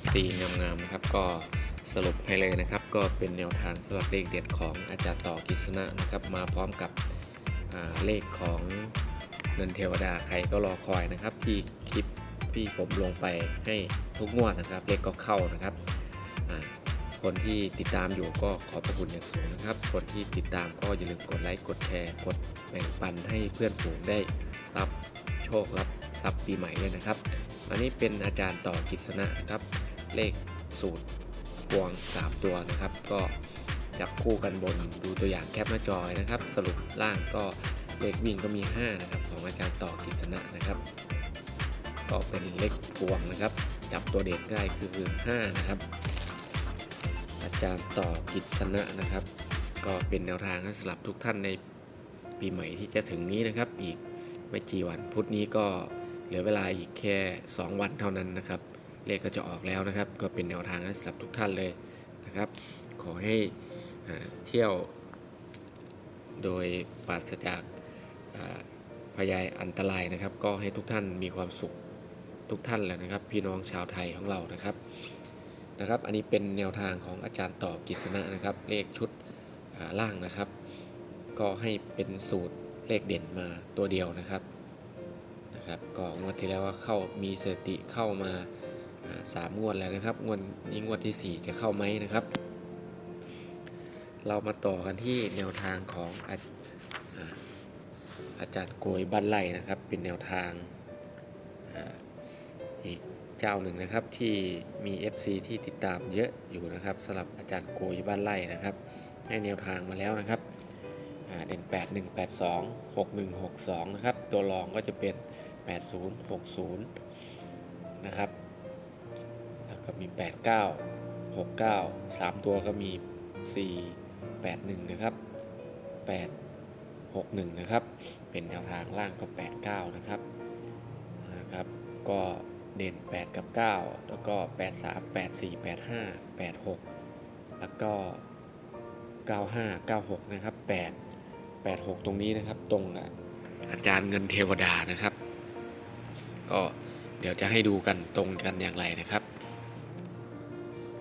FC งามๆนะครับก็สรุปให้เลยนะครับก็เป็นแนวทางสำหรับเลขเด็ดของอาจารย์ต่อกิษณะนะครับมาพร้อมกับเลขของเงินเทวดาใครก็รอคอยนะครับ ที่คลิปที่ผมลงไปให้ทุกงวดนะครับ เลขก็เข้านะครับคนที่ติดตามอยู่ก็ขอบพระคุณอย่างสูงนะครับ คนที่ติดตามก็อย่าลืมกดไลค์กดแชร์กดแบ่งปันให้เพื่อนฝูงได้รับโชครับทรัพย์ปีใหม่เลยนะครับอันนี้เป็นอาจารย์ต่อกิษณะนะครับ เลขสูตรพวง 3 ตัวนะครับ ก็จับคู่กันบนดูตัวอย่างแคปหน้าจอยนะครับ สรุปล่างก็เลขวิ่งก็มี 5 นะครับ ของอาจารย์ต่อกิษณะนะครับ ก็เป็นเลขพวงนะครับ จับตัวเด่นได้คือคือ5นะครับ อาจารย์ต่อกิษณะนะครับ ก็เป็นแนวทางให้สำหรับทุกท่านในปีใหม่ที่จะถึงนี้นะครับ อีกไม่กี่วันพุธนี้ก็เหลือเวลาอีกแค่ 2 วันเท่านั้นนะครับ เลขก็จะออกแล้วนะครับ ก็เป็นแนวทางสำหรับทุกท่านเลยนะครับ ขอให้อ่าเที่ยวโดยปราศจากพยายอันตรายนะครับ ก็ให้ทุกท่านมีความสุขทุกท่านแหละนะครับ พี่น้องชาวไทยของเรานะครับนะครับ อันนี้เป็นแนวทางของอาจารย์ต่อกิษณะนะครับ เลขชุดล่างนะครับ ก็ให้เป็นสูตรเลขเด่นมาตัวเดียวนะครับนะครับก็งวดที่แล้วว่าเข้ามีสติเข้ามา สามงวดแล้วนะครับ งวดนี้งวดที่ 4 จะเข้าไหมนะครับ เรามาต่อกันที่แนวทางของอาอาจารย์โกยบ้านไร่นะครับ เป็นแนวทางอีกเจ้าหนึ่งนะครับที่มี FC ที่ติดตามเยอะอยู่นะครับสำหรับอาจารย์โกยบ้านไร่นะครับ ให้แนวทางมาแล้วนะครับอ่าเด่น8 1 8 2 6 1 6 2นะครับตัวรองก็จะเป็น 80 60 นะครับ ก็มี 89 69 3 ตัวก็มี 4 81 นะครับ 8 61 นะครับ เป็นแนวทางล่างก็ 89 นะครับนะครับ ก็เด่น 8 กับ 9 แล้วก็ 83 84 85 86 แล้วก็ 95 96 นะครับ 8 86 ตรงนี้นะครับ ตรงกับอาจารย์เงินเทวดานะครับ ก็เดี๋ยวจะให้ดูกันตรงกันอย่างไรนะครับ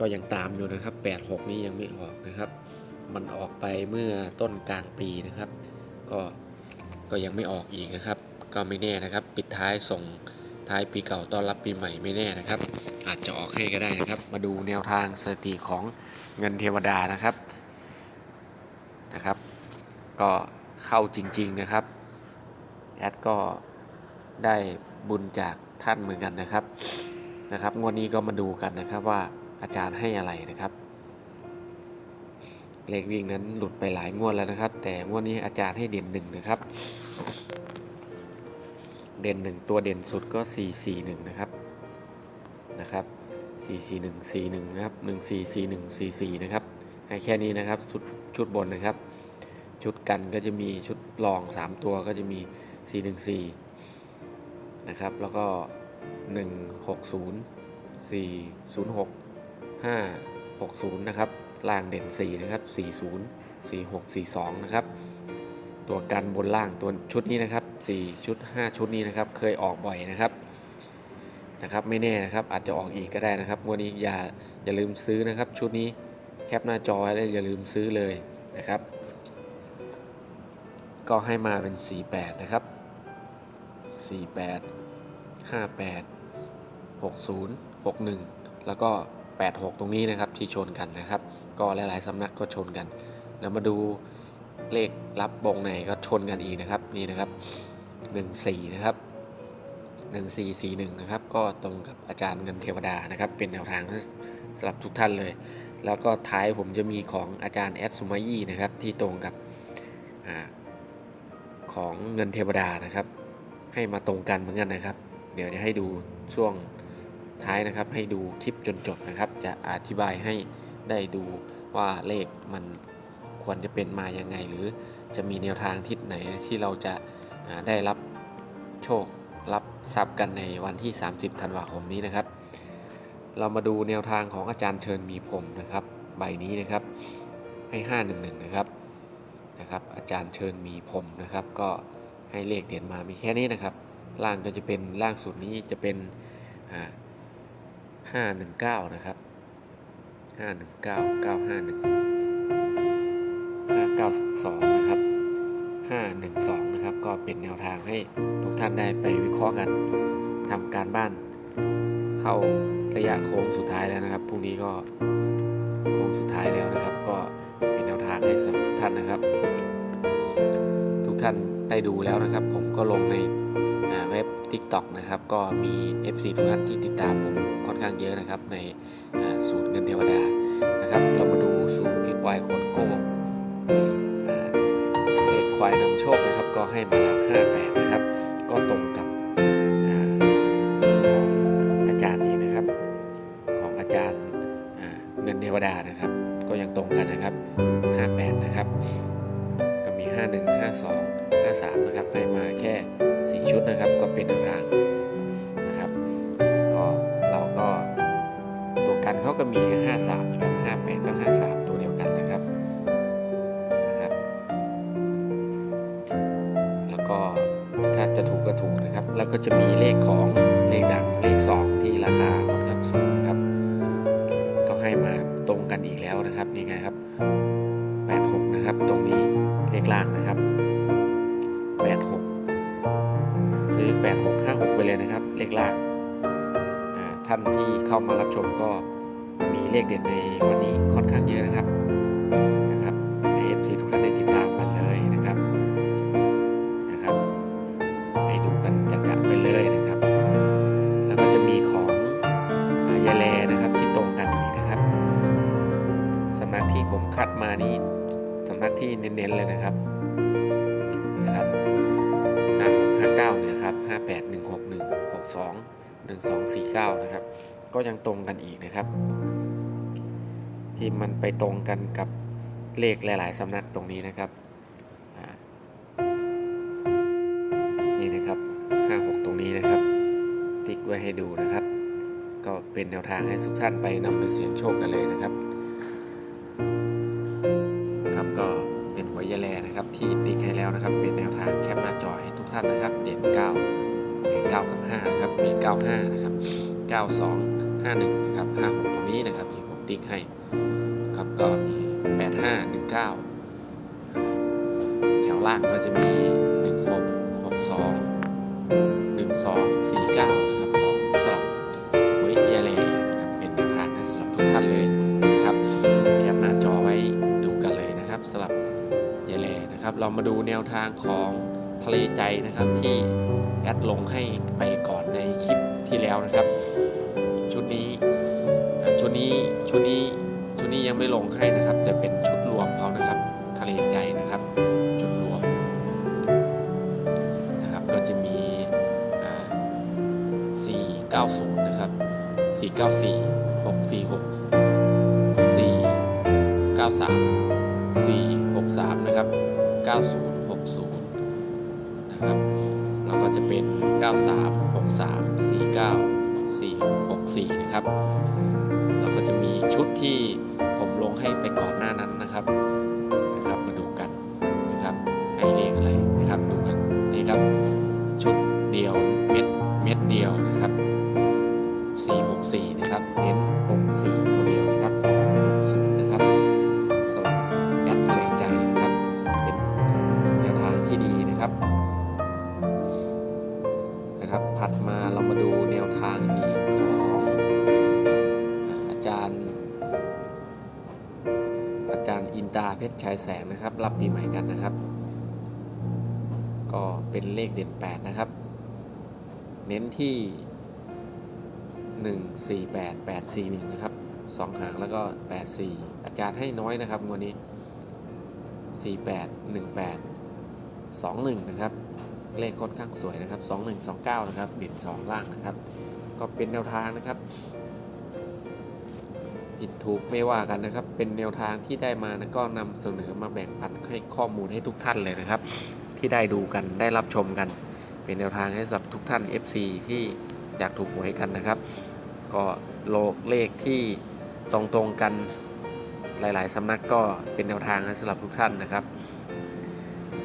ก็ยังตามอยู่นะครับ 86 นี้ยังไม่ออกนะครับ มันออกไปเมื่อต้นกลางปีนะครับ ก็ก็ยังไม่ออกอีกนะครับ ก็ไม่แน่นะครับ ปิดท้ายส่งท้ายปีเก่าต้อนรับปีใหม่ไม่แน่นะครับ อาจจะออกให้ก็ได้นะครับ มาดูแนวทางสถิติของเงินเทวดานะครับนะครับ ก็เข้าจริง ๆนะครับแอดก็ได้บุญจากท่านเหมือนกันนะครับนะครับงวดนี้ก็มาดูกันนะครับว่า อาจารย์ให้อะไรนะครับ เลขวิ่งนั้นหลุดไปหลายงวดแล้วนะครับ แต่งวดนี้อาจารย์ให้เด่นหนึ่งนะครับ เด่นหนึ่งตัวเด่นสุดก็ 4 4 1 นะครับนะครับ4 4 1 4 1นะครับ1 4 4 1 4 4นะครับ ให้แค่นี้นะครับชุดชุดบนนะครับ ชุดกันก็จะมีชุดรอง 3 ตัวก็จะมี 4 1 4 นะครับ แล้วก็ 1 6 0 4 0 6 5 6 0 นะครับล่างเด่น 4 นะครับ 40 46 42 นะครับ ตัวกันบนล่างตัวชุดนี้นะครับ 4 ชุด 5 ชุดนี้นะครับ เคยออกบ่อยนะครับนะครับ ไม่แน่นะครับอาจจะออกอีกก็ได้นะครับงวันนี้อย่าอย่าลืมซื้อนะครับ ชุดนี้แคปหน้าจอแล้วอย่าลืมซื้อเลยนะครับ ก็ให้มาเป็น 48 นะครับ 48 58 60 61 แล้วก็ 86 ตรงนี้นะครับที่ชนกันนะครับ ก็หลายๆสำนักก็ชนกันแล้วมาดูเลขรับบงในก็ชนกันอีกนะครับนี่นะครับ 14 นะครับ 1441 นะครับ ก็ตรงกับอาจารย์เงินเทวดานะครับ เป็นแนวทางสำหรับทุกท่านเลย แล้วก็ท้ายผมจะมีของอาจารย์แอดสุมายีนะครับที่ตรงกับอของเงินเทวดานะครับ ให้มาตรงกันเหมือนกันนะครับ เดี๋ยวจะให้ดูช่วง ท้ายนะครับ ให้ดูคลิปจนจบนะครับ จะอธิบายให้ได้ดูว่าเลขมันควรจะเป็นมายังไง หรือจะมีแนวทางทิศไหนที่เราจะได้รับโชครับทรัพย์กันในวันที่ 30 ธันวาคมนี้นะครับ เรามาดูแนวทางของอาจารย์เชิญมีผมนะครับ ใบนี้นะครับให้ 511 นะครับนะครับ อาจารย์เชิญมีผมนะครับ ก็ให้เลขเด่นมามีแค่นี้นะครับ ล่างก็จะเป็นล่างสุดนี้จะเป็นอ่า ห้าหนึ่งเก้านะครับห้าหนึ่งเก้าเก้าห้าหนึ่งห้าเก้าสองนะครับห้าหนึ่งสองนะครับก็เป็นแนวทางให้ทุกท่านได้ไปวิเคราะห์กันทำการบ้าน เข้าระยะโค้งสุดท้ายแล้วนะครับพรุ่งนี้ก็โค้งสุดท้ายแล้วนะครับ ก็เป็นแนวทางให้สำหรับทุกท่านนะครับ ทุกท่านได้ดูแล้วนะครับ ผมก็ลงในเว็บ TikTok นะครับ ก็มี FC ทุกท่านที่ติดตามผม ข้างเยอะนะครับ ในสูตรเงินเทวดานะครับ เรามาดูสูตรพี่ควายคนโก้เพจควายนำโชคนะครับ ก็ให้มาแล้ว58นะครั 53นะครับ 53 ตัวเดียวกันนะครับนะครับ แล้วก็ถ้าจะถูกก็ถูกนะครับ แล้วก็จะมีเลขของเลขดังเลข 2 ที่ราคาค่อนข้างสูงนะครับ ก็ให้มาตรงกันอีกแล้วนะครับนี่ไงครับ 86 นะครับ ตรงนี้เลขล่างนะครับ 86 ซื้อ 8656 ไปเลยนะครับ เลขล่างท่านที่เข้ามารับชมก็ มีเลขเด็ดในวันนี้ค่อนข้างเยอะนะครับนะครับใน FC ทุกท่านได้ติดตามกันเลยนะครับนะครับให้ดูกันจัดๆไปเลยนะครับ แล้วก็จะมีของยาแลนะครับที่ตรงกันอีกนะครับสำนักที่ผมคัดมานี้สำนักที่เน้นๆเลยนะครับนะครับห้าหกห้าเก้าเนี่ยครับห้าแปดหนึ่งหกหนึ่งหกสองหนึ่งสองสี่เก้านะครับ ก็ยังตรงกันอีกนะครับ ที่มันไปตรงกันกับเลขหลาย ๆสำนักตรงนี้นะครับนี่นะครับห้าหกตรงนี้นะครับ ติ๊กไว้ให้ดูนะครับ ก็เป็นแนวทางให้ทุกท่านไปนำไปเสี่ยงโชคกันเลยนะครับ ครับก็เป็นหัวยาแลนะครับ ที่ติ๊กให้แล้วนะครับ เป็นแนวทางแคปหน้าจอให้ทุกท่านนะครับ เด่น9เด่น9กับ5นะครับ มี 95 นะครับ 92 51 นะครับ 56 ตรงนี้นะครับที่ผมติ๊กให้ ครับก็มี 85 19 แถวล่างก็จะมี 16 62 12 49 นะครับของสำหรับหวยยาแลนะครับเป็นแนวทางให้สำหรับทุกท่านเลยนะครับแคปหน้าจอไว้ดูกันเลยนะครับสำหรับยาแลนะครับ เรามาดูแนวทางของทะเลใจนะครับที่แอดลงให้ไปก่อนในคลิปที่แล้วนะครับ ชุดนี้ชุดนี้ชุดนี้ ชุดนี้ยังไม่ลงให้นะครับ แต่เป็นชุดรวมเขานะครับ ทะเลใจนะครับ ชุดรวมนะครับ ก็จะมี 490 นะครับ 494 646 493 463 นะครับ 9060 นะครับ แล้วก็จะเป็น 93 63 49 464 นะครับ จะมีชุดที่ผมลงให้ไปก่อนหน้านั้นนะครับนะครับ มาดูกันนะครับให้เลขอะไรนะครับดูกันนี่ครับ ชุดเดียวเม็ดเม็ดเดียวนะครับ 464 นะครับเน้น64 ตัวเดียวนะครับ60นะครับสำหรับแอดทะเลใจนะครับ เป็นแนวทางที่ดีนะครับนะครับ ถัดมาเรามาดูแนวทางอีกของ จารย์ อาจารย์อินตาเพชรชัยแสงนะครับ รับปีใหม่กันนะครับ ก็เป็นเลขเด่น 8 นะครับ เน้นที่ 1 4 8 8 4 1 นะครับ 2 หางแล้วก็ 8 4 อาจารย์ให้น้อยนะครับงวันนี้ 4 8 1 8 2 1 นะครับ เลขค่อนข้างสวยนะครับ 2 1 2 9 นะครับเด่น2ล่างนะครับ ก็เป็นแนวทางนะครับ ผิดถูกไม่ว่ากันนะครับ เป็นแนวทางที่ได้มานะก็นำเสนอมาแบ่งปันให้ข้อมูลให้ทุกท่านเลยนะครับ ที่ได้ดูกันได้รับชมกัน เป็นแนวทางให้สำหรับทุกท่าน FC ที่อยากถูกหวยกันนะครับ ก็โลกเลขที่ตรงตรงๆกันหลาย ๆสำนักก็เป็นแนวทางให้สำหรับทุกท่านนะครับ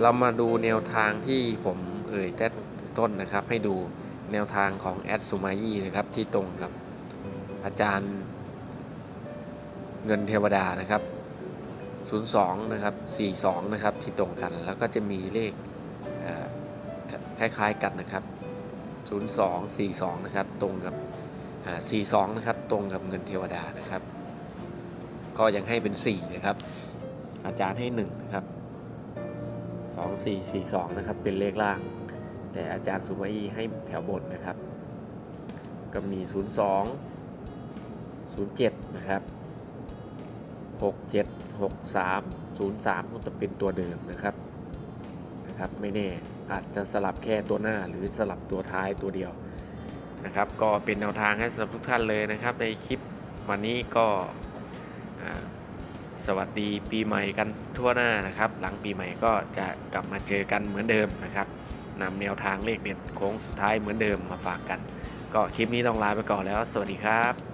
เรามาดูแนวทางที่ผมเอ่ยแต่ต้นนะครับ ให้ดูแนวทางของแอดซูมายีนะครับที่ตรงกับอาจารย์ เงินเทวดานะครับ 02 นะครับ 42 นะครับที่ตรงกัน แล้วก็จะมีเลขเคล้ายๆกันนะครับ 02 42 นะครับ ตรงกับอ่า42 นะครับ ตรงกับเงินเทวดานะครับ ก็ยังให้เป็น 4 นะครับ อาจารย์ให้ 1 นะครับ 2 4 4 2 นะครับ เป็นเลขล่าง แต่อาจารย์สุมายีให้แถวบนนะครับ ก็มี 02 07 นะครับ 67 63 03มันจะเป็นตัวเดิมนะครับนะครับไม่แน่อาจจะสลับแค่ตัวหน้าหรือสลับตัวท้ายตัวเดียวนะครับ ก็เป็นแนวทางให้สำหรับทุกท่านเลยนะครับ ในคลิปวันนี้ก็สวัสดีปีใหม่กันทั่วหน้านะครับ หลังปีใหม่ก็จะกลับมาเจอกันเหมือนเดิมนะครับนำแนวทางเลขเด็ดโค้งสุดท้ายเหมือนเดิมมาฝากกัน ก็คลิปนี้ต้องลาไปก่อนแล้ว สวัสดีครับ